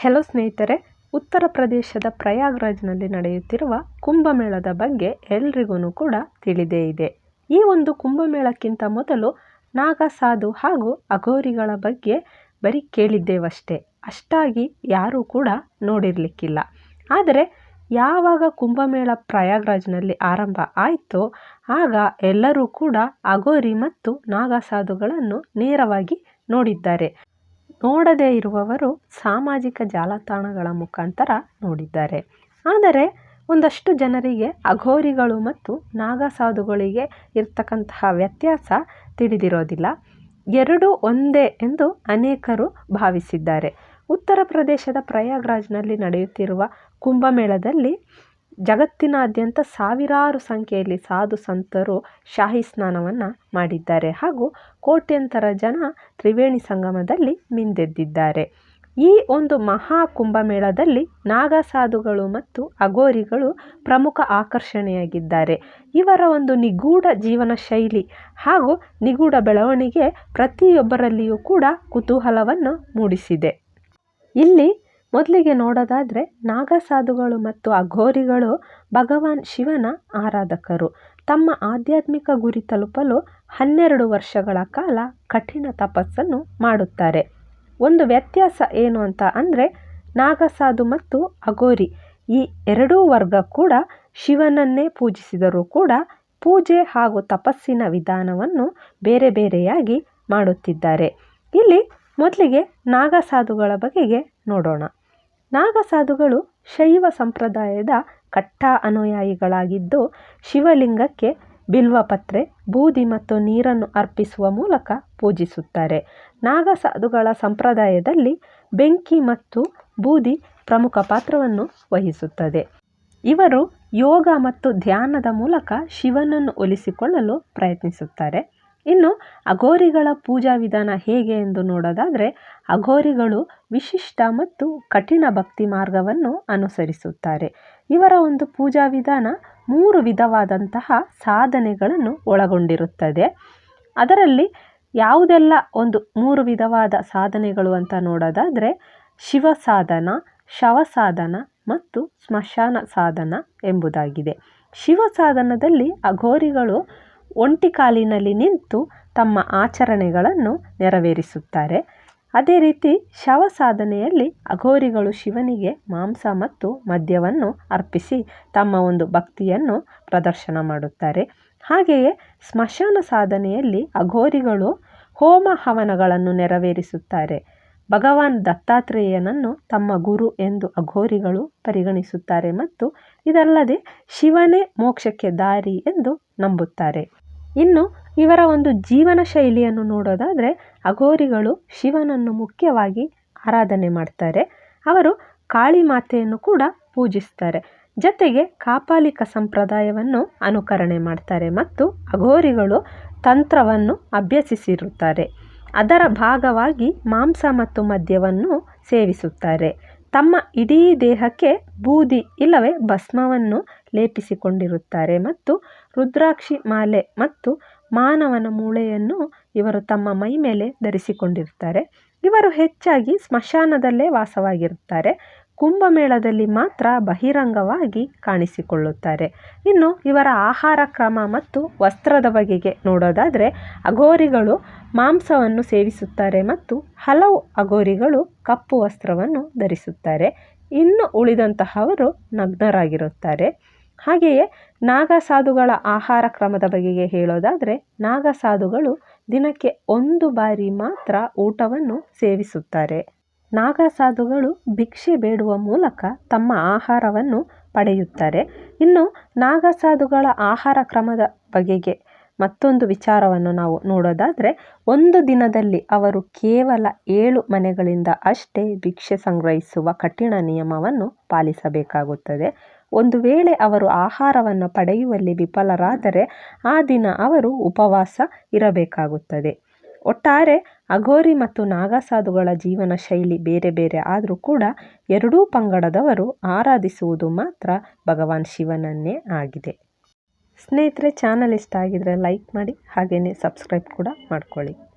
Hello ಸ್ನೇಹಿತರೆ, ಉತ್ತರ ಪ್ರದೇಶದ ಪ್ರಯಾಗ್ರಾಜ್ನಲ್ಲಿ ನಡೆಯುತ್ತಿರುವ ಕುಂಭಮೇಳದ ಬಗ್ಗೆ ಎಲ್ರಿಗೂ ಕೂಡ ತಿಳಿದೇ ಇದೆ. ಈ ಒಂದು ಕುಂಭಮೇಳಕ್ಕಿಂತ ಮೊದಲು ನಾಗಸಾಧು ಹಾಗೂ ಅಘೋರಿಗಳ ಬಗ್ಗೆ ಬರೀ ಕೇಳಿದ್ದೇವಷ್ಟೇ. ಅಷ್ಟಾಗಿ ಯಾರೂ ಕೂಡ ನೋಡಿರಲಿಕ್ಕಿಲ್ಲ. ಆದರೆ ಯಾವಾಗ ಕುಂಭಮೇಳ ಪ್ರಯಾಗ್ರಾಜ್ನಲ್ಲಿ ಆರಂಭ ಆಯಿತೋ, ಆಗ ಎಲ್ಲರೂ ಕೂಡ ಅಘೋರಿ ಮತ್ತು ನಾಗಸಾಧುಗಳನ್ನು ನೇರವಾಗಿ ನೋಡಿದ್ದಾರೆ. ನೋಡದೇ ಇರುವವರು ಸಾಮಾಜಿಕ ಜಾಲತಾಣಗಳ ಮುಖಾಂತರ ನೋಡಿದ್ದಾರೆ. ಆದರೆ ಒಂದಷ್ಟು ಜನರಿಗೆ ಅಘೋರಿಗಳು ಮತ್ತು ನಾಗಸಾಧುಗಳಿಗೆ ಇರ್ತಕ್ಕಂತಹ ವ್ಯತ್ಯಾಸ ತಿಳಿದಿರೋದಿಲ್ಲ. ಎರಡೂ ಒಂದೇ ಎಂದು ಅನೇಕರು ಭಾವಿಸಿದ್ದಾರೆ. ಉತ್ತರ ಪ್ರದೇಶದ ಪ್ರಯಾಗ್ರಾಜ್ನಲ್ಲಿ ನಡೆಯುತ್ತಿರುವ ಕುಂಭಮೇಳದಲ್ಲಿ ಜಗತ್ತಿನಾದ್ಯಂತ ಸಾವಿರಾರು ಸಂಖ್ಯೆಯಲ್ಲಿ ಸಾಧು ಸಂತರು ಶಾಹಿ ಸ್ನಾನವನ್ನು ಮಾಡಿದ್ದಾರೆ. ಹಾಗೂ ಕೋಟ್ಯಂತರ ಜನ ತ್ರಿವೇಣಿ ಸಂಗಮದಲ್ಲಿ ಮಿಂದೆದ್ದಿದ್ದಾರೆ. ಈ ಒಂದು ಮಹಾ ಕುಂಭಮೇಳದಲ್ಲಿ ನಾಗಸಾಧುಗಳು ಮತ್ತು ಅಗೋರಿಗಳು ಪ್ರಮುಖ ಆಕರ್ಷಣೆಯಾಗಿದ್ದಾರೆ. ಇವರ ಒಂದು ನಿಗೂಢ ಜೀವನ ಶೈಲಿ ಹಾಗೂ ನಿಗೂಢ ಬೆಳವಣಿಗೆ ಪ್ರತಿಯೊಬ್ಬರಲ್ಲಿಯೂ ಕೂಡ ಕುತೂಹಲವನ್ನು ಮೂಡಿಸಿದೆ. ಇಲ್ಲಿ ಮೊದಲಿಗೆ ನೋಡೋದಾದರೆ ನಾಗಸಾಧುಗಳು ಮತ್ತು ಅಘೋರಿಗಳು ಭಗವಾನ್ ಶಿವನ ಆರಾಧಕರು. ತಮ್ಮ ಆಧ್ಯಾತ್ಮಿಕ ಗುರಿ ತಲುಪಲು ಹನ್ನೆರಡು ವರ್ಷಗಳ ಕಾಲ ಕಠಿಣ ತಪಸ್ಸನ್ನು ಮಾಡುತ್ತಾರೆ. ಒಂದು ವ್ಯತ್ಯಾಸ ಏನು ಅಂತ ಅಂದರೆ ನಾಗಸಾಧು ಮತ್ತು ಅಘೋರಿ ಈ ಎರಡೂ ವರ್ಗ ಕೂಡ ಶಿವನನ್ನೇ ಪೂಜಿಸಿದರೂ ಕೂಡ ಪೂಜೆ ಹಾಗೂ ತಪಸ್ಸಿನ ವಿಧಾನವನ್ನು ಬೇರೆ ಬೇರೆಯಾಗಿ ಮಾಡುತ್ತಿದ್ದಾರೆ. ಇಲ್ಲಿ ಮೊದಲಿಗೆ ನಾಗಸಾಧುಗಳ ಬಗೆಗೆ ನೋಡೋಣ. ನಾಗಸಾಧುಗಳು ಶೈವ ಸಂಪ್ರದಾಯದ ಕಟ್ಟಾ ಅನುಯಾಯಿಗಳಾಗಿದ್ದು ಶಿವಲಿಂಗಕ್ಕೆ ಬಿಲ್ವಪತ್ರೆ, ಬೂದಿ ಮತ್ತು ನೀರನ್ನು ಅರ್ಪಿಸುವ ಮೂಲಕ ಪೂಜಿಸುತ್ತಾರೆ. ನಾಗಸಾಧುಗಳ ಸಂಪ್ರದಾಯದಲ್ಲಿ ಬೆಂಕಿ ಮತ್ತು ಬೂದಿ ಪ್ರಮುಖ ಪಾತ್ರವನ್ನು ವಹಿಸುತ್ತದೆ. ಇವರು ಯೋಗ ಮತ್ತು ಧ್ಯಾನದ ಮೂಲಕ ಶಿವನನ್ನು ಒಲಿಸಿಕೊಳ್ಳಲು ಪ್ರಯತ್ನಿಸುತ್ತಾರೆ. ಇನ್ನು ಅಘೋರಿಗಳ ಪೂಜಾ ವಿಧಾನ ಹೇಗೆ ಎಂದು ನೋಡೋದಾದರೆ, ಅಘೋರಿಗಳು ವಿಶಿಷ್ಟ ಮತ್ತು ಕಠಿಣ ಭಕ್ತಿ ಮಾರ್ಗವನ್ನು ಅನುಸರಿಸುತ್ತಾರೆ. ಇವರ ಒಂದು ಪೂಜಾ ವಿಧಾನ ಮೂರು ವಿಧವಾದಂತಹ ಸಾಧನೆಗಳನ್ನು ಒಳಗೊಂಡಿರುತ್ತದೆ. ಅದರಲ್ಲಿ ಯಾವುದೆಲ್ಲ ಒಂದು ಮೂರು ವಿಧವಾದ ಸಾಧನೆಗಳು ಅಂತ ನೋಡೋದಾದರೆ ಶಿವ ಸಾಧನ ಶವ ಸಾಧನ ಮತ್ತು ಸ್ಮಶಾನ ಸಾಧನ ಎಂಬುದಾಗಿದೆ. ಶಿವ ಸಾಧನದಲ್ಲಿ ಅಘೋರಿಗಳು ಒಂಟಿ ಕಾಲಿನಲ್ಲಿ ನಿಂತು ತಮ್ಮ ಆಚರಣೆಗಳನ್ನು ನೆರವೇರಿಸುತ್ತಾರೆ. ಅದೇ ರೀತಿ ಶವ ಸಾಧನೆಯಲ್ಲಿ ಅಘೋರಿಗಳು ಶಿವನಿಗೆ ಮಾಂಸ ಮತ್ತು ಮದ್ಯವನ್ನು ಅರ್ಪಿಸಿ ತಮ್ಮ ಒಂದು ಭಕ್ತಿಯನ್ನು ಪ್ರದರ್ಶನ ಮಾಡುತ್ತಾರೆ. ಹಾಗೆಯೇ ಸ್ಮಶಾನ ಸಾಧನೆಯಲ್ಲಿ ಅಘೋರಿಗಳು ಹೋಮ ಹವನಗಳನ್ನು ನೆರವೇರಿಸುತ್ತಾರೆ. ಭಗವಾನ್ ದತ್ತಾತ್ರೇಯನನ್ನು ತಮ್ಮ ಗುರು ಎಂದು ಅಘೋರಿಗಳು ಪರಿಗಣಿಸುತ್ತಾರೆ ಮತ್ತು ಇದಲ್ಲದೆ ಶಿವನೇ ಮೋಕ್ಷಕ್ಕೆ ದಾರಿ ಎಂದು ನಂಬುತ್ತಾರೆ. ಇನ್ನು ಇವರ ಒಂದು ಜೀವನ ಶೈಲಿಯನ್ನು ನೋಡೋದಾದರೆ ಅಘೋರಿಗಳು ಶಿವನನ್ನು ಮುಖ್ಯವಾಗಿ ಆರಾಧನೆ ಮಾಡ್ತಾರೆ. ಅವರು ಕಾಳಿ ಮಾತೆಯನ್ನು ಕೂಡ ಪೂಜಿಸ್ತಾರೆ. ಜೊತೆಗೆ ಕಾಪಾಲಿಕ ಸಂಪ್ರದಾಯವನ್ನು ಅನುಕರಣೆ ಮಾಡ್ತಾರೆ ಮತ್ತು ಅಘೋರಿಗಳು ತಂತ್ರವನ್ನು ಅಭ್ಯಸಿಸಿರುತ್ತಾರೆ. ಅದರ ಭಾಗವಾಗಿ ಮಾಂಸ ಮತ್ತು ಮದ್ಯವನ್ನು ಸೇವಿಸುತ್ತಾರೆ. ತಮ್ಮ ಇಡೀ ದೇಹಕ್ಕೆ ಬೂದಿ ಇಲ್ಲವೇ ಭಸ್ಮವನ್ನು ಲೇಪಿಸಿಕೊಂಡಿರುತ್ತಾರೆ ಮತ್ತು ರುದ್ರಾಕ್ಷಿ ಮಾಲೆ ಮತ್ತು ಮಾನವನ ಮೂಳೆಯನ್ನು ಇವರು ತಮ್ಮ ಮೈ ಮೇಲೆ ಧರಿಸಿಕೊಂಡಿರುತ್ತಾರೆ. ಇವರು ಹೆಚ್ಚಾಗಿ ಸ್ಮಶಾನದಲ್ಲೇ ವಾಸವಾಗಿರುತ್ತಾರೆ. ಕುಂಭಮೇಳದಲ್ಲಿ ಮಾತ್ರ ಬಹಿರಂಗವಾಗಿ ಕಾಣಿಸಿಕೊಳ್ಳುತ್ತಾರೆ. ಇನ್ನು ಇವರ ಆಹಾರ ಕ್ರಮ ಮತ್ತು ವಸ್ತ್ರದ ಬಗೆಗೆ ನೋಡೋದಾದರೆ ಅಘೋರಿಗಳು ಮಾಂಸವನ್ನು ಸೇವಿಸುತ್ತಾರೆ ಮತ್ತು ಹಲವು ಅಘೋರಿಗಳು ಕಪ್ಪು ವಸ್ತ್ರವನ್ನು ಧರಿಸುತ್ತಾರೆ. ಇನ್ನು ಉಳಿದಂತಹವರು ನಗ್ನರಾಗಿರುತ್ತಾರೆ. ಹಾಗೆಯೇ ನಾಗಸಾಧುಗಳ ಆಹಾರ ಕ್ರಮದ ಬಗೆಗೆ ಹೇಳೋದಾದರೆ ನಾಗಸಾಧುಗಳು ದಿನಕ್ಕೆ ಒಂದು ಬಾರಿ ಮಾತ್ರ ಊಟವನ್ನು ಸೇವಿಸುತ್ತಾರೆ. ನಾಗಸಾಧುಗಳು ಭಿಕ್ಷೆ ಬೇಡುವ ಮೂಲಕ ತಮ್ಮ ಆಹಾರವನ್ನು ಪಡೆಯುತ್ತಾರೆ. ಇನ್ನು ನಾಗಸಾಧುಗಳ ಆಹಾರ ಕ್ರಮದ ಬಗೆಗೆ ಮತ್ತೊಂದು ವಿಚಾರವನ್ನು ನಾವು ನೋಡೋದಾದರೆ, ಒಂದು ದಿನದಲ್ಲಿ ಅವರು ಕೇವಲ ಏಳು ಮನೆಗಳಿಂದ ಅಷ್ಟೇ ಭಿಕ್ಷೆ ಸಂಗ್ರಹಿಸುವ ಕಠಿಣ ನಿಯಮವನ್ನು ಪಾಲಿಸಬೇಕಾಗುತ್ತದೆ. ಒಂದು ವೇಳೆ ಅವರು ಆಹಾರವನ್ನು ಪಡೆಯುವಲ್ಲಿ ವಿಫಲರಾದರೆ ಆ ದಿನ ಅವರು ಉಪವಾಸ ಇರಬೇಕಾಗುತ್ತದೆ. ಒಟ್ಟಾರೆ ಅಘೋರಿ ಮತ್ತು ನಾಗಸಾಧುಗಳ ಜೀವನ ಶೈಲಿ ಬೇರೆ ಬೇರೆ ಆದರೂ ಕೂಡ ಎರಡೂ ಪಂಗಡದವರು ಆರಾಧಿಸುವುದು ಮಾತ್ರ ಭಗವಾನ್ ಶಿವನನ್ನೇ ಆಗಿದೆ. ಸ್ನೇಹಿತರೆ, ಚಾನಲ್ ಇಷ್ಟ ಆಗಿದ್ರೆ ಲೈಕ್ ಮಾಡಿ ಹಾಗೆಯೇ ಸಬ್ಸ್ಕ್ರೈಬ್ ಕೂಡ ಮಾಡ್ಕೊಳ್ಳಿ.